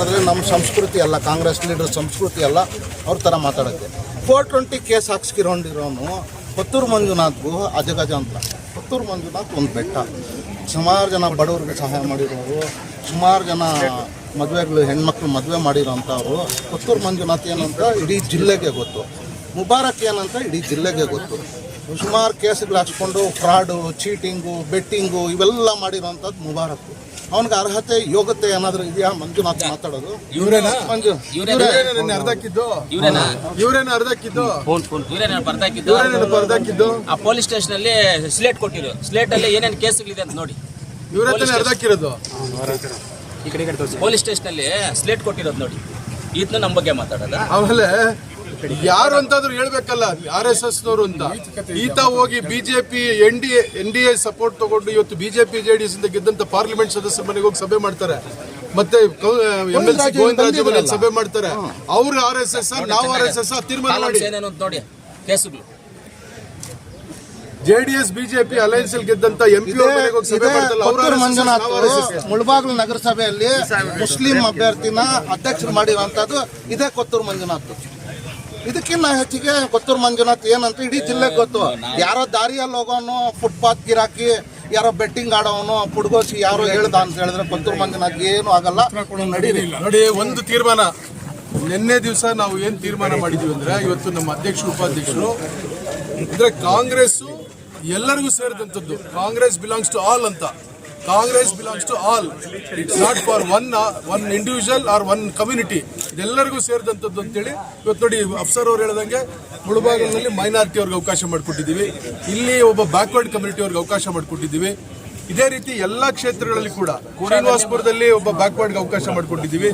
ಮಾಡಿದ್ರೆ ನಮ್ಮ ಸಂಸ್ಕೃತಿ ಅಲ್ಲ, ಕಾಂಗ್ರೆಸ್ ಲೀಡರ್ ಸಂಸ್ಕೃತಿ ಅಲ್ಲ, ಅವ್ರ ಥರ ಮಾತಾಡೋಕ್ಕೆ. ಫೋರ್ ಟ್ವೆಂಟಿ ಕೇಸ್ ಹಾಕ್ಸ್ಕಿರೋಂಡಿರೋನು ಪತ್ತೂರು ಮಂಜುನಾಥ್ಗೂ ಅಜಗಜ ಅಂತ. ಪತ್ತೂರು ಮಂಜುನಾಥ್ ಒಂದು ಬೆಟ್ಟ. ಸುಮಾರು ಜನ ಬಡವ್ರಿಗೆ ಸಹಾಯ ಮಾಡಿರೋರು, ಸುಮಾರು ಜನ ಮದುವೆಗಳು, ಹೆಣ್ಮಕ್ಳು ಮದುವೆ ಮಾಡಿರೋಂಥವ್ರು. ಪತ್ತೂರು ಮಂಜುನಾಥ್ ಏನಂತ ಇಡೀ ಜಿಲ್ಲೆಗೆ ಗೊತ್ತು. ಮುಬಾರಕ್ ಏನಂತ ಇಡೀ ಜಿಲ್ಲೆಗೆ ಗೊತ್ತು. ಸುಮಾರು ಕೇಸ್ಗಳು ಹಚ್ಕೊಂಡು ಫ್ರಾಡು, ಚೀಟಿಂಗು, ಬೆಟ್ಟಿಂಗು ಇವೆಲ್ಲ ಮಾಡಿರೋಂಥದ್ದು ಮುಬಾರಕ್ ಅವನಿಗೆ ಅರ್ಹತೆ ಯೋಗ್ಯತೆ ಏನಾದ್ರೂ ಇದೆಯಾ? ಮಂಜುನಾಥ್ ಮಾತಾಡೋದು. ಇವ್ರೇನಾ? ಮಂಜು. ಇವ್ರೇನಾ? ಅರ್ಧಕ್ಕಿದ್ದು? ಇವ್ರೇನಾ? ಇವ್ರೇನ ಅರ್ಧಕ್ಕಿದ್ದು? ಇವರೇನ ಬರ್ದಾಕಿದ್ದು ಇವ್ರೇನ ಅರ್ಧಕ್ಕಿದ್ದು? ಆ ಪೊಲೀಸ್ ಸ್ಟೇಷನ್ ಅಲ್ಲಿ ಸ್ಲೇಟ್ ಕೊಟ್ಟಿರೋ. ಸ್ಲೇಟ್ ಅಲ್ಲಿ ಏನೇನು ಕೇಸ್ಗಳಿದೆ ಅಂತ ನೋಡಿ. ಇವ್ರೇ ಅರ್ಧಕ್ಕಿರೋದು? ಪೊಲೀಸ್ ಸ್ಟೇಷನ್ ಅಲ್ಲಿ ಸ್ಲೇಟ್ ಕೊಟ್ಟಿರೋದು ನೋಡಿ. ಇದನ್ನ ನಮ್ಮ ಬಗ್ಗೆ ಮಾತಾಡಲ್ಲ. ಆಮೇಲೆ ಯಾರು ಅಂತಾದ್ರೂ ಹೇಳ್ಬೇಕಲ್ಲ ಆರ್ ಎಸ್ ಎಸ್ ನವರು ಅಂತ. ಈತ ಹೋಗಿ BJP N D N D A support ತಗೊಂಡು ಇವತ್ತು ಬಿಜೆಪಿ ಜೆ ಡಿ ಎಸ್ ಇಂದ ಗೆದ್ದಂತ ಪಾರ್ಲಿಮೆಂಟ್ ಸದಸ್ಯರ ಮನೆಗೆ ಹೋಗಿ ಸಭೆ ಮಾಡ್ತಾರೆ. ಮತ್ತೆ ಎಂ ಎಲ್ ಸಿ ಗೋವಿಂದರಾಜ್ ಮನೆಯಲ್ಲಿ ಸಭೆ ಮಾಡ್ತಾರೆ. ಅವ್ರ ಆರ್ ಎಸ್ ಎಸ್ ನಾವು ಆರ್ ಎಸ್ ಎಸ್ ತೀರ್ಮಾನ ಮಾಡಿ. ಏನೇನು ಅಂತ ನೋಡಿ. ಕೇಸುಗಳು. J D S BJP alliance ಅಲ್ಲಿ ಗೆದ್ದಂತ ಎಂ ಪಿ ಮನೆಗೆ ಹೋಗಿ ಸಭೆ ಇದೇ ಮಾಡ್ತಾರಲ್ಲ ಅವ್ರು ಮಂಜುನಾಥ್ ಮುಳಬಾಗ್ಲು ನಗರಸಭೆಯಲ್ಲಿ ಮುಸ್ಲಿಂ ಅಭ್ಯರ್ಥಿನ ಅಧ್ಯಕ್ಷರು ಮಾಡಿರುವಂತದ್ದು ಇದೇ ಕೊತ್ತೂರು ಮಂಜುನಾಥ್. ಇದಕ್ಕಿಂತ ಹೆಚ್ಚಿಗೆ ಕೊತ್ತೂರು ಮಂಜುನಾಥ್ ಏನಂತ ಇಡೀ ಜಿಲ್ಲೆ ಗೊತ್ತು. ಯಾರೋ ದಾರಿಯಲ್ಲಿ ಹೋಗೋನು ಫುಟ್ಪಾತ್ ಗಿರಾಕಿ ಯಾರೋ ಬೆಟ್ಟಿಂಗ್ ಆಡೋನು ಪುಡ್ಗೋಸಿ ಯಾರೋ ಹೇಳ್ದ ಅಂತ ಹೇಳಿದ್ರೆ ಕೊತ್ತೂರು ಮಂಜುನಾಥ್ ಏನು ಆಗಲ್ಲ. ನಡೀರಿ. ನೋಡಿ ಒಂದು ತೀರ್ಮಾನ. ನಿನ್ನೆ ದಿವಸ ನಾವು ಏನ್ ತೀರ್ಮಾನ ಮಾಡಿದ್ವಿ ಅಂದ್ರೆ ಇವತ್ತು ನಮ್ಮ ಅಧ್ಯಕ್ಷರು ಉಪಾಧ್ಯಕ್ಷರು ಅಂದ್ರೆ ಕಾಂಗ್ರೆಸ್ ಎಲ್ಲರಿಗೂ ಸೇರಿದಂಥದ್ದು. ಕಾಂಗ್ರೆಸ್ ಬಿಲಾಂಗ್ಸ್ ಟು ಆಲ್ ಅಂತ. Congress belongs to all it's not for one one individual or one community ಇದೆಲ್ಲರಿಗೂ ಸೇರಿದಂಥದ್ದು ಅಂತೇಳಿ ಇವತ್ತು ನೋಡಿ ಅಫ್ಸರ್ ಅವ್ರು ಹೇಳ್ದಂಗೆ ಮುಳಬಾಗಿಲಿನಲ್ಲಿ ಮೈನಾರಿಟಿ ಅವ್ರಿಗೆ ಅವಕಾಶ ಮಾಡಿಕೊಟ್ಟಿದ್ದೀವಿ. ಇಲ್ಲಿ ಒಬ್ಬ ಬ್ಯಾಕ್ವರ್ಡ್ ಕಮ್ಯುನಿಟಿ ಅವ್ರಿಗೆ ಅವಕಾಶ ಮಾಡಿಕೊಟ್ಟಿದ್ದೀವಿ. ಇದೇ ರೀತಿ ಎಲ್ಲಾ ಕ್ಷೇತ್ರಗಳಲ್ಲಿ ಕೂಡ ಶ್ರೀನಿವಾಸಪುರದಲ್ಲಿ ಒಬ್ಬ ಬ್ಯಾಕ್ವರ್ಡ್ಗೆ ಅವಕಾಶ ಮಾಡಿಕೊಟ್ಟಿದ್ದೀವಿ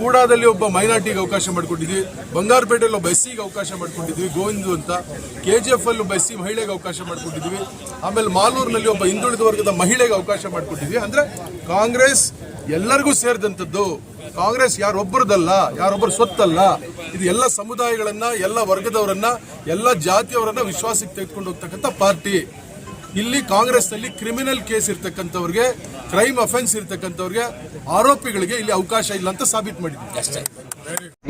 ಕೂಡಾದಲ್ಲಿ ಒಬ್ಬ ಮೈನಾರಿಟಿಗೆ ಅವಕಾಶ ಮಾಡಿಕೊಂಡಿದ್ದೀವಿ. ಬಂಗಾರಪೇಟೆಯಲ್ಲಿ ಒಬ್ಬ ಎಸ್ಸಿಗೆ ಅವಕಾಶ ಮಾಡಿಕೊಟ್ಟಿದ್ದೀವಿ ಗೋವಿಂದು ಅಂತ ಕೆ ಜಿ ಎಫ್ ಅಲ್ಲಿ ಒಬ್ಬ ಎಸ್ಸಿ ಮಹಿಳೆಗೆ ಅವಕಾಶ ಮಾಡಿಕೊಟ್ಟಿದ್ದೀವಿ ಆಮೇಲೆ ಮಾಲೂರಿನಲ್ಲಿ ಒಬ್ಬ ಹಿಂದುಳಿದ ವರ್ಗದ ಮಹಿಳೆಗೆ ಅವಕಾಶ ಮಾಡಿಕೊಟ್ಟಿದ್ದೀವಿ ಅಂದ್ರೆ ಕಾಂಗ್ರೆಸ್ ಎಲ್ಲರಿಗೂ ಸೇರಿದಂಥದ್ದು. ಕಾಂಗ್ರೆಸ್ ಯಾರೊಬ್ಬರದಲ್ಲ, ಯಾರೊಬ್ಬರು ಸ್ವತ್ತಲ್ಲ. ಇದು ಎಲ್ಲ ಸಮುದಾಯಗಳನ್ನ, ಎಲ್ಲ ವರ್ಗದವರನ್ನ, ಎಲ್ಲ ಜಾತಿಯವರನ್ನ ವಿಶ್ವಾಸಕ್ಕೆ ತೆಗೆದುಕೊಂಡು ಹೋಗ್ತಕ್ಕಂಥ ಪಾರ್ಟಿ. ಇಲ್ಲಿ ಕಾಂಗ್ರೆಸ್ನಲ್ಲಿ ಕ್ರಿಮಿನಲ್ ಕೇಸ್ ಇರ್ತಕ್ಕಂಥವ್ರಿಗೆ ಕ್ರೈಮ್ ಅಫೆನ್ಸ್ ಇರ್ತಕ್ಕಂಥವ್ರಿಗೆ ಆರೋಪಿಗಳಿಗೆ ಇಲ್ಲಿ ಅವಕಾಶ ಇಲ್ಲ ಅಂತ ಸಾಬೀತು ಮಾಡಿದ್ವಿ ಅಷ್ಟೇ.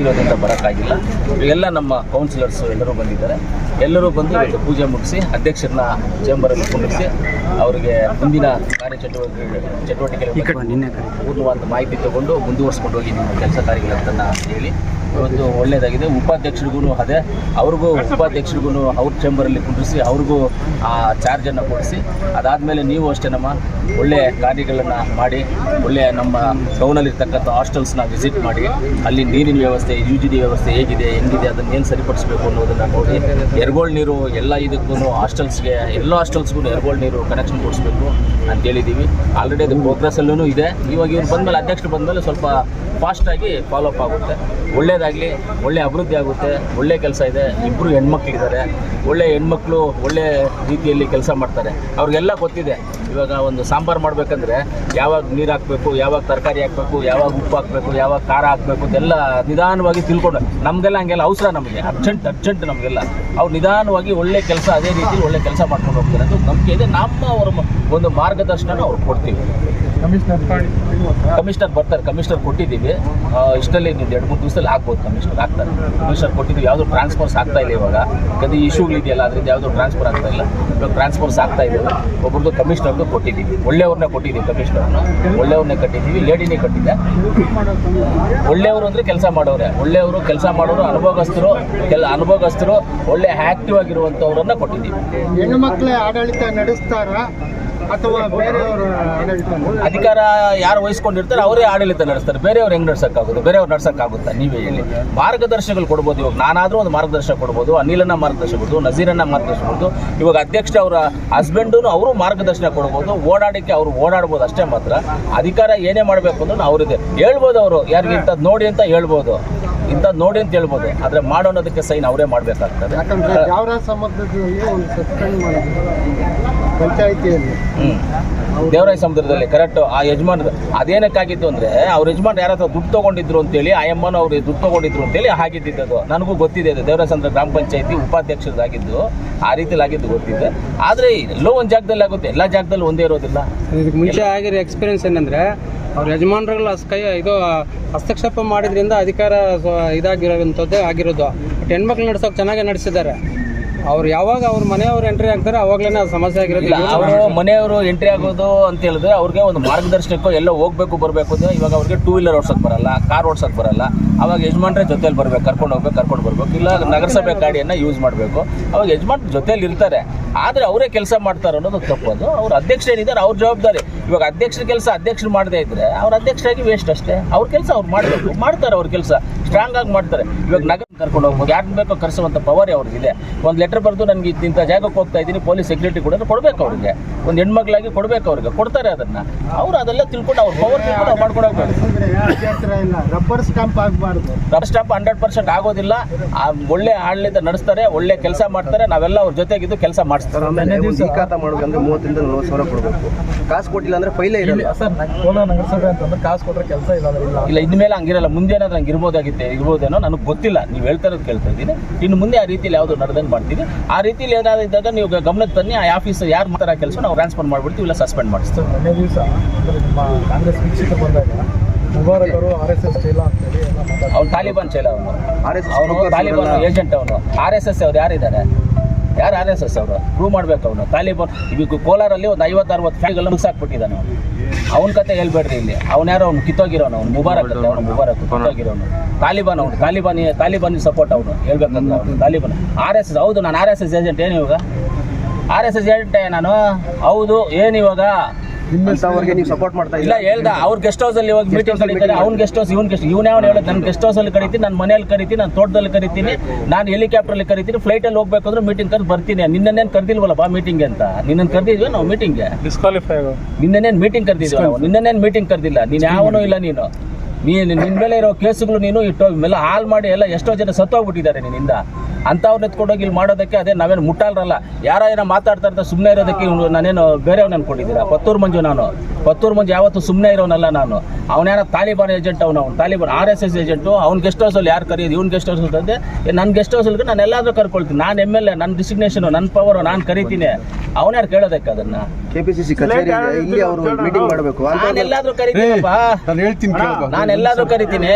ಇರೋದ್ರಿಂದ ಬರೋಕ್ಕಾಗಿಲ್ಲ. ಎಲ್ಲ ನಮ್ಮ ಕೌನ್ಸಿಲರ್ಸ್ ಎಲ್ಲರೂ ಬಂದಿದ್ದಾರೆ. ಎಲ್ಲರೂ ಬಂದು ಇವತ್ತು ಪೂಜೆ ಮುಗಿಸಿ ಅಧ್ಯಕ್ಷರನ್ನ ಚೇಂಬರಲ್ಲಿ ಕುಂಡಿಸಿ ಅವರಿಗೆ ಮುಂದಿನ ಕಾರ್ಯಚಟುವಟಿಕೆ ಚಟುವಟಿಕೆ ಪೂರ್ಣವಾದ ಮಾಹಿತಿ ತಗೊಂಡು ಮುಂದುವರ್ಸ್ಕೊಂಡು ಹೋಗಿ ನಿಮ್ಮ ಕೆಲಸ ಕಾರ್ಯಗಳಂತ ಹೇಳಿ. ಇವತ್ತು ಒಳ್ಳೆಯದಾಗಿದೆ ಉಪಾಧ್ಯಕ್ಷರಿಗೂ ಅದೇ ಅವ್ರಿಗೂ ಉಪಾಧ್ಯಕ್ಷರಿಗೂ ಅವ್ರ ಚೇಂಬರಲ್ಲಿ ಕುಂಡಿಸಿ ಅವ್ರಿಗೂ ಆ ಚಾರ್ಜನ್ನು ಕೊಡಿಸಿ. ಅದಾದಮೇಲೆ ನೀವು ಅಷ್ಟೇ ನಮ್ಮ ಒಳ್ಳೆಯ ಕಾರ್ಯಗಳನ್ನು ಮಾಡಿ ಒಳ್ಳೆಯ ನಮ್ಮ ಟೌನಲ್ಲಿರ್ತಕ್ಕಂಥ ಹಾಸ್ಟೆಲ್ಸ್ನ ವಿಸಿಟ್ ಮಾಡಿ ಅಲ್ಲಿ ನೀರಿನ ವ್ಯವಸ್ಥೆ ಯು ಜಿ ಡಿ ವ್ಯವಸ್ಥೆ ಹೇಗಿದೆ, ಹೆಂಗಿದೆ, ಅದನ್ನು ಏನು ಸರಿಪಡಿಸಬೇಕು ಅನ್ನೋದನ್ನು ನೋಡಿ. ಎರಗೋಳ್ ನೀರು, ಎಲ್ಲ ಇದಕ್ಕೂ ಹಾಸ್ಟೆಲ್ಸ್ಗೆ, ಎಲ್ಲ ಹಾಸ್ಟೆಲ್ಸ್ಗೂ ಎರಗೋಳ್ ನೀರು ಕನೆಕ್ಷನ್ ಕೊಡಿಸ್ಬೇಕು ಅಂತ ಹೇಳಿದ್ದೀವಿ ಆಲ್ರೆಡಿ ಅದು ಪ್ರೋಗ್ರೆಸ್ಸಲ್ಲೂ ಇದೆ. ಇವಾಗ ಇವ್ರು ಬಂದಮೇಲೆ, ಅಧ್ಯಕ್ಷರು ಬಂದಮೇಲೆ ಸ್ವಲ್ಪ ಫಾಸ್ಟಾಗಿ ಫಾಲೋಅಪ್ ಆಗುತ್ತೆ. ಒಳ್ಳೇದಾಗಲಿ, ಒಳ್ಳೆ ಅಭಿವೃದ್ಧಿ ಆಗುತ್ತೆ, ಒಳ್ಳೆ ಕೆಲಸ ಇದೆ ಇಬ್ಬರು ಹೆಣ್ಮಕ್ಳಿದ್ದಾರೆ. ಒಳ್ಳೆ ಹೆಣ್ಮಕ್ಳು ಒಳ್ಳೆ ರೀತಿಯಲ್ಲಿ ಕೆಲಸ ಮಾಡ್ತಾರೆ. ಅವ್ರಿಗೆಲ್ಲ ಗೊತ್ತಿದೆ. ಇವಾಗ ಒಂದು ಸಾಂಬಾರು ಮಾಡಬೇಕಂದ್ರೆ ಯಾವಾಗ ನೀರು ಹಾಕಬೇಕು, ಯಾವಾಗ ತರಕಾರಿ ಹಾಕಬೇಕು, ಯಾವಾಗ ಉಪ್ಪು ಹಾಕಬೇಕು, ಯಾವಾಗ ಖಾರ ಹಾಕಬೇಕು, ಇದೆಲ್ಲ ನಿಧಾನವಾಗಿ ತಿಳ್ಕೊಂಡು, ನಮ್ದೆಲ್ಲ ಹಂಗೆಲ್ಲ ಅವಸರ ನಮಗೆ ಅರ್ಜೆಂಟ್ ಅರ್ಜೆಂಟ್ ನಮಗೆಲ್ಲ. ಅವ್ರು ನಿಧಾನವಾಗಿ ಒಳ್ಳೆ ಕೆಲಸ, ಅದೇ ರೀತಿ ಒಳ್ಳೆ ಕೆಲಸ ಮಾಡ್ಕೊಂಡು ಹೋಗ್ತಾರೆ ಅದು ನಂಬಿಕೆ ಇದೆ. ನಮ್ಮ ಅವರ ಒಂದು ಮಾರ್ಗದರ್ಶನ ಅವ್ರು ಕೊಡ್ತೀವಿ. ಕಮಿಷನರ್ ಬರ್ತಾರೆ ಕಮಿಷನರ್ ಕೊಟ್ಟಿದ್ದೀವಿ. ಇಷ್ಟಲ್ಲೇ ಇಷ್ಟರಲ್ಲಿ ಇನ್ನೊಂದು ಎರಡು ಮೂರು ದಿವಸದಲ್ಲಿ ಆಗ್ಬೋದು ಕಮಿಷನರ್ ಆಗ್ತಾರೆ. ಕಮಿಷನರ್ ಕೊಟ್ಟಿದ್ದೀವಿ ಯಾವುದೋ ಟ್ರಾನ್ಸ್ಫರ್ಸ್ ಆಗ್ತಾ ಇಲ್ಲ ಇವಾಗ. ಯಾಕಂದ್ರೆ ಇಶ್ಯೂಗಳಿದೆಯಲ್ಲ ಅದರಿಂದ ಯಾವುದೋ ಟ್ರಾನ್ಸ್ಫರ್ ಆಗ್ತಾ ಇಲ್ಲ. ಇವಾಗ ಟ್ರಾನ್ಸ್ಫರ್ಸ್ ಆಗ್ತಾ ಇದೆ ಒಬ್ಬರದ್ದು ಕಮಿಷನರ್ದು ಕೊಟ್ಟಿದ್ದೀವಿ. ಒಳ್ಳೆಯವ್ರನ್ನ ಕೊಟ್ಟಿದ್ದೀವಿ ಕಮಿಷನರ್ನ. ಒಳ್ಳೆಯವ್ರನ್ನೇ ಕಟ್ಟಿದ್ದೀವಿ ಲೇಡಿನೇ ಕಟ್ಟಿದ್ದೆ. ಒಳ್ಳೆಯವರು ಅಂದರೆ ಕೆಲಸ ಮಾಡೋರೆ. ಒಳ್ಳೆಯವರು ಕೆಲಸ ಮಾಡೋರು ಅನುಭವಸ್ಥರು ಕೆಲ ಅನುಭವಸ್ಥರು ಒಳ್ಳೆ ಆ್ಯಕ್ಟಿವ್ ಆಗಿರುವಂಥವ್ರನ್ನ ಕೊಟ್ಟಿದ್ದೀವಿ. ಹೆಣ್ಣು ಮಕ್ಕಳೇ ಆಡಳಿತ ನಡೆಸ್ತಾರ? ಅಥವಾ ಬೇರೆಯವರು ಅಧಿಕಾರ ಯಾರು ವಹಿಸ್ಕೊಂಡಿರ್ತಾರೆ ಅವರೇ ಆಡಳಿತ ನಡೆಸ್ತಾರೆ. ಬೇರೆಯವ್ರು ಹೆಂಗ್ ನಡ್ಸಕ್ಕಾಗುತ್ತೆ ಬೇರೆಯವ್ರು ನಡ್ಸಕ್ಕಾಗುತ್ತಾ? ನೀವೇ ಹೇಳಿ. ಮಾರ್ಗದರ್ಶನಗಳು ಕೊಡ್ಬೋದು ಇವಾಗ. ನಾನಾದರೂ ಒಂದು ಮಾರ್ಗದರ್ಶನ ಕೊಡ್ಬೋದು. ಅನಿಲನ್ನ ಮಾರ್ಗದರ್ಶನ ಕೊಡ್ಬೋದು. ನಜೀರನ್ನ ಮಾರ್ಗದರ್ಶನ ಕೊಡ್ಬೋದು. ಇವಾಗ ಅಧ್ಯಕ್ಷ ಅವರ ಹಸ್ಬೆಂಡು ಅವರು ಮಾರ್ಗದರ್ಶನ ಕೊಡ್ಬೋದು. ಓಡಾಡಕ್ಕೆ ಅವರು ಓಡಾಡ್ಬೋದು ಅಷ್ಟೇ ಮಾತ್ರ. ಅಧಿಕಾರ ಏನೇ ಮಾಡಬೇಕು ಅಂದ್ರೆ ಅವರಿದೆ. ಹೇಳ್ಬೋದು ಅವರು. ಯಾರಿಗೆ ಇಂಥದ್ದು ನೋಡಿ ಅಂತ ಹೇಳ್ಬೋದು. ಇಂಥದ್ದು ನೋಡಿ ಅಂತ ಹೇಳ್ಬೋದು. ಆದರೆ ಮಾಡೋಣದಕ್ಕೆ ಸೈನ್ ಅವರೇ ಮಾಡಬೇಕಾಗ್ತದೆ. ಯಾಕಂದ್ರೆ ಪಂಚಾಯಿತಿಯಲ್ಲಿ. ದೇವರಾಯ ಸಮುದ್ರದಲ್ಲಿ ಕರೆಕ್ಟ್ ಆ ಯಜಮಾನ ಅದೇನಕ್ಕಾಗಿತ್ತು ಅಂದ್ರೆ ಅವ್ರ ಯಜಮಾನ್ ಯಾರ ಹತ್ರ ದುಡ್ಡು ತಗೊಂಡಿದ್ರು ಅಂತೇಳಿ ಆ ಅಮ್ಮನ ಅವ್ರು ದುಡ್ಡು ತಗೊಂಡಿದ್ರು ಅಂತೇಳಿ ಅದು. ನನಗೂ ಗೊತ್ತಿದೆ ಅದು. ದೇವರಾಯ ಸಮುದ್ರ ಗ್ರಾಮ ಪಂಚಾಯತಿ ಉಪಾಧ್ಯಕ್ಷರಾಗಿದ್ದು ಆ ರೀತಿಲಿ ಆಗಿದ್ದು ಗೊತ್ತಿದೆ. ಆದ್ರೆ ಎಲ್ಲೋ ಒಂದು ಜಾಗದಲ್ಲಿ ಆಗುತ್ತೆ. ಎಲ್ಲ ಜಾಗದಲ್ಲಿ ಒಂದೇ ಇರೋದಿಲ್ಲ. ಇದಕ್ಕೆ ಮುಂಚೆ ಆಗಿರೋ ಎಕ್ಸ್ಪೀರಿಯನ್ಸ್ ಏನಂದ್ರೆ ಅವ್ರ ಆ ಕೈ ಇದು ಹಸ್ತಕ್ಷೇಪ ಮಾಡಿದ್ರಿಂದ ಅಧಿಕಾರ ಇದಾಗಿರೋವಂಥದ್ದೇ ಆಗಿರೋದು. ಬಟ್ ಹೆಣ್ಮಕ್ಳು ನಡ್ಸೋಕೆ ಚೆನ್ನಾಗಿ ನಡೆಸಿದ್ದಾರೆ. ಅವ್ರು ಯಾವಾಗ ಅವ್ರ ಮನೆಯವ್ರು ಎಂಟ್ರಿ ಆಗ್ತಾರೆ ಅವಾಗಲೇ ಸಮಸ್ಯೆ ಆಗಿರೋದಿಲ್ಲ ಅವರು ಮನೆಯವರು ಎಂಟ್ರಿ ಆಗೋದು ಅಂತ ಹೇಳಿದ್ರೆ ಅವ್ರಿಗೆ ಒಂದು ಮಾರ್ಗದರ್ಶನಕ್ಕೋ ಎಲ್ಲೋ ಹೋಗ್ಬೇಕು, ಬರಬೇಕು ಅಂದ್ರೆ ಇವಾಗ ಅವ್ರಿಗೆ ಟೂ ವೀಲರ್ ಓಡ್ಸಕ್ ಬರಲ್ಲ ಕಾರ್ ಓಡ್ಸೋಕೆ ಬರಲ್ಲ. ಅವಾಗ ಯಜಮಾನ್ರೆ ಜೊತೆಲಿ ಬರ್ಬೇಕು, ಕರ್ಕೊಂಡು ಹೋಗ್ಬೇಕು, ಕರ್ಕೊಂಡು ಬರ್ಬೇಕು. ಇಲ್ಲ, ನಗರಸಭೆ ಗಾಡಿಯನ್ನ ಯೂಸ್ ಮಾಡಬೇಕು. ಅವಾಗ ಯಜಮಾನ್ ಜೊತೆಲಿ ಇರ್ತಾರೆ. ಆದ್ರೆ ಅವರೇ ಕೆಲಸ ಮಾಡ್ತಾರೆ ಅನ್ನೋದು ತಪ್ಪದು ಅವ್ರ ಅಧ್ಯಕ್ಷ ಏನಿದ್ದಾರೆ ಅವ್ರ ಜವಾಬ್ದಾರಿ. ಇವಾಗ ಅಧ್ಯಕ್ಷರ ಕೆಲಸ ಅಧ್ಯಕ್ಷರು ಮಾಡದೇ ಇದ್ದರೆ ಅವ್ರ ಅಧ್ಯಕ್ಷರಾಗಿ ವೇಸ್ಟ್ ಅಷ್ಟೇ. ಅವ್ರ ಕೆಲಸ ಅವ್ರು ಮಾಡಬೇಕು. ಮಾಡ್ತಾರೆ ಅವ್ರ ಕೆಲಸ. ಸ್ಟ್ರಾಂಗ್ ಆಗಿ ಮಾಡ್ತಾರೆ. ಇವಾಗ ನಗರ ಕರ್ಕೊಂಡು ಹೋಗ್ಬೋದು. ಯಾರು ಬೇಕೋ ಕರೆಸುವಂಥ ಪವರ್ ಅವ್ರಿಗಿದೆ. ಒಂದು ಲೆಟರ್ ಬರೆದು ನನಗೆ ಇಂಥ ಜಾಗಕ್ಕೆ ಹೋಗ್ತಾ ಇದ್ದೀನಿ ಪೊಲೀಸ್ ಸೆಕ್ಯೂರಿಟಿ ಕೂಡ ಕೊಡಬೇಕು ಅವ್ರಿಗೆ. ಒಂದು ಹೆಣ್ಮಕ್ಳಾಗಿ ಕೊಡಬೇಕು ಅವ್ರಿಗೆ. ಕೊಡ್ತಾರೆ ಅದನ್ನ. ಅವ್ರು ಅದೆಲ್ಲ ತಿಳ್ಕೊಂಡು ಅವ್ರ ಪವರ್ ತಿಳ್ಕೊಂಡು ಅವ್ರು ಮಾಡ್ಕೊಂಡು ಹೋಗ್ಬೇಕು. ರಬ್ಬರ್ ಸ್ಟಾಂಪ್ ಆಗಬಾರ್ದು. ರಬ್ಬರ್ ಸ್ಟಾಂಪ್ ಹಂಡ್ರೆಡ್ ಪರ್ಸೆಂಟ್ ಆಗೋದಿಲ್ಲ. ಆ ಒಳ್ಳೆ ಆಡಳಿತ ನಡೆಸ್ತಾರೆ ಒಳ್ಳೆ ಕೆಲಸ ಮಾಡ್ತಾರೆ ನಾವೆಲ್ಲ ಅವ್ರ ಜೊತೆಗಿದ್ದು ಕೆಲಸ ಮಾಡಿಸ್ತಾರೆ. ಖಾತಾ ಮಾಡ್ಬೇಕಂದ್ರೆ ಮೂವತ್ತರಿಂದ ನಲ್ವತ್ತು ಸಾವಿರ ಕೊಡಬೇಕು. ಕಾಸು ಕೊಟ್ಟಿಲ್ಲ ಅಂದ್ರೆ ಫೈಲೇ ಇರಲ್ಲ. ಸರ್ ಕೋಲಾರ ನಗರಸಭೆ ಅಂತಂದ್ರೆ ಕಾಸು ಕೊಟ್ಟರೆ ಕೆಲಸ ಇಲ್ಲ ಇಲ್ಲ ಇನ್ಮೇಲೆ ಹಂಗಿರಲ್ಲ. ಮುಂದೆ ಏನಾದ್ರು ಹಂಗೆ ಇರ್ಬೋದಾಗಿತ್ತೆ ಇರ್ಬೋದೇನೋ ನನಗೆ ಗೊತ್ತಿಲ್ಲ. ನೀವು ಹೇಳ್ತಾ ಇರೋದು ಕೇಳ್ತಾ ಇದ್ದೀನಿ. ಇನ್ನು ಮುಂದೆ ಆ ರೀತಿಯಲ್ಲಿ ಯಾವುದು ನಡೆದಂಗೆ ಮಾಡ್ತೀನಿ ಆ ರೀತಿಯಲ್ಲಿ ಏನಾದ್ರು ಇದ್ದಾಗ ನೀವು ಗಮನಕ್ಕೆ ತನ್ನಿ ಆ ಆಫೀಸ್ ಯಾರು ಮಾಡ್ತಾರೆ ಕೆಲಸ ನಾವು ಟ್ರಾನ್ಸ್ಫರ್ ಮಾಡ್ಬಿಡ್ತೀವಿ ಇಲ್ಲ ಸಸ್ಪೆಂಡ್ ಮಾಡಿಸ್ತೀವಿ. ಮೊನ್ನೆ ದಿವಸ ನಿಮ್ಮ ಕಾಂಗ್ರೆಸ್ ವೀಕ್ಷಕ ಬಂದಾಗ ಮುಬಾರಕರು ಆರ್ ಎಸ್ ಎಸ್ ಚೈಲ ಅಂತೇಳಿ ಎಲ್ಲ ಮಾತಾಡ್ತಾರೆ ಅವ್ನು ತಾಲಿಬಾನ್ ಚೈಲ ಅವನು ಆರ್ ಎಸ್ ಅವನು ತಾಲಿಬಾನ್ ಏಜೆಂಟ್ ಅವನು ಆರ್ ಎಸ್ ಎಸ್ ಅವ್ರು ಯಾರಿದ್ದಾರೆ? ಯಾರು ಆರ್ ಎಸ್ ಎಸ್ ಅವರು? ಪ್ರೂವ್ ಮಾಡ್ಬೇಕು ಅವನು ತಾಲಿಬಾನ್ ಈಗ ಕೋಲಾರಲ್ಲಿ ಒಂದು ಐವತ್ತು ಅರವತ್ತು ಫ್ಯಾಕ್ಟ್ರಿಗಳನ್ನ ಮುಗಿಸಾಕ್ಬಿಟ್ಟಿದ್ದಾನೆ ಅವನು. ಅವನ ಕತೆ ಹೇಳ್ಬೇಡ್ರಿ ಇಲ್ಲಿ. ಅವ್ನು ಯಾರೋ ಅವ್ನು ಕಿತ್ತೋಗಿರೋನು ಅವ್ನು ಮುಬಾರಕ್ ಅವ್ನು ಅವನು ಮುಬಾರಕ್ ಕಿತ್ತೋಗಿರೋನು. ತಾಲಿಬಾನ್ ಅವನು ತಾಲಿಬಾನಿ ತಾಲಿಬಾನಿ ಸಪೋರ್ಟ್ ಅವನು. ಹೇಳ್ಬೇಕಂದ್ರೆ ಅವನು. ತಾಲಿಬಾನ್. ಆರ್ ಎಸ್ ಎಸ್ ಹೌದು ನಾನು ಆರ್ ಎಸ್ ಎಸ್ ಏಜೆಂಟ್ ಏನು ಇವಾಗ? ಆರ್ ಎಸ್ ಎಸ್ ಹೇಳ್ತೆ ನಾನು ಹೌದು ಏನು ಇವಾಗ? ಅವ್ರಿಗೆ ನೀವು ಸಪೋರ್ಟ್ ಮಾಡ್ತಾ ಇಲ್ಲ ಹೇಳ್ದ ಅವ್ರ ಗೆಸ್ಟ್ ಹೌಸ್ ಅಲ್ಲಿ ಹೋಗಿ ಮೀಟಿಂಗ್ ಕರೀತಾರೆ. ಅವ್ನ ಗೆಸ್ಟ್ ಹೌಸ್ ಇವ್ನ ಗೆಸ್ಟ್ ಇವ್ನ ಯಾವ ಹೇಳೋದು ನನ್ನ ಗೆಸ್ಟ್ ಹೌಸ್ ಅಲ್ಲಿ ಕರಿತೀನಿ ನಾನು ಮನೆಯಲ್ಲಿ ಕರಿತೀನಿ ನಾನು ತೋಟದಲ್ಲಿ ಕರಿತೀನಿ ನಾನು ಹೆಲಿಕಾಪ್ಟರ್ ಅಲ್ಲಿ ಕರಿತೀನಿ ಫ್ಲೈಟ್ ಅಲ್ಲಿ ಹೋಗ್ಬೇಕು ಅಂದ್ರೆ ಮೀಟಿಂಗ್ ಕರೆದು ಬರ್ತೀನಿ. ನಿನ್ನೇನು ಕರ್ದಿಲ್ವಲ್ಲ ಬಾ ಮೀಟಿಂಗ್ ಅಂತ? ನಿನ್ನನ್ನು ಕರ್ದಿದ್ವಿ ನಾವು ಮೀಟಿಂಗ್ಗೆ ಡಿಸ್ಕ್ವಾಲಿಫೈ ನಿನ್ನೇನು ಮೀಟಿಂಗ್ ಕರ್ದಿದ್ವಿ ನಾವು? ನಿನ್ನೇನು ಮೀಟಿಂಗ್ ಕರೆದಿಲ್ಲ? ನೀನು ಯಾವನು ಇಲ್ಲ ನೀನು. ನೀನು ನಿನ್ನ ಮೇಲೆ ಇರೋ ಕೇಸುಗಳು ನೀನು ಇಟ್ಟು ಎಲ್ಲ ಹಾಲ್ ಮಾಡಿ ಎಲ್ಲ ಎಷ್ಟೋ ಜನ ಸತ್ತೋಗ್ಬಿಟ್ಟಿದ್ದಾರೆ ನಿನ್ನಿಂದ. ಅಂಥವ್ರನ್ನ ಎತ್ಕೊಂಡೋಗಿ ಇಲ್ಲಿ ಮಾಡೋದಕ್ಕೆ ಅದೇ ನಾವೇನು ಮುಟ್ಟಾಲ್ರಲ್ಲ. ಯಾರ ಏನೋ ಮಾತಾಡ್ತಾ ಇರ್ತಾರೆ ಸುಮ್ಮನೆ ಇರೋದಕ್ಕೆ ಇವನು ನಾನೇನು ಬೇರೆಯವ್ನ ಅನ್ಕೊಂಡಿದ್ದೀರಾ? ಪತ್ತೂರು ಮಂಜು ನಾನು. ಪತ್ತೂರು ಮಂಜು ಯಾವತ್ತೂ ಸುಮ್ಮನೆ ಇರೋನಲ್ಲ ನಾನು. ಅವನೇನೋ ತಾಲಿಬಾನ್ ಏಜೆಂಟ್ ಅವನು ಅವ್ನು Taliban R S S agent. ಅವ್ನ ಗೆಸ್ಟ್ ಹೌಸಲ್ಲಿ ಯಾರು ಕರೆಯೋದು ಇವ್ನ ಗೆಸ್ಟ್ ಹೌಸ್ ಅಂತಂದೆ ನನ್ನ ಗೆಸ್ಟ್ ಹೌಸಲ್ಲಿ ನಾನು ಎಲ್ಲಾದರೂ ಕರ್ಕೊಳ್ತೀನಿ. ನಾನು ಎಂ ಎಲ್ ಎ ನನ್ನ ಡಿಸಿಗ್ನೇಷನು ನನ್ನ ಪವರು ನಾನು ಕರಿತೀನಿ. ಅವ್ನು ಯಾರು ಕೇಳೋದಕ್ಕೆ ಅದನ್ನ? ಕೆಪಿಸಿಸಿ ಕಚೇರಿ ಇಲ್ಲಿ ಅವರು ಮೀಟಿಂಗ್ ಮಾಡಬೇಕು. ನಾನು ಎಲ್ಲಾದ್ರೂ ಕರಿತೀನಪ್ಪ. ನಾನು ಹೇಳ್ತೀನಿ ಕೇಳಪ್ಪ ನಾನು ಎಲ್ಲಾದ್ರೂ ಕರಿತೀನಿ.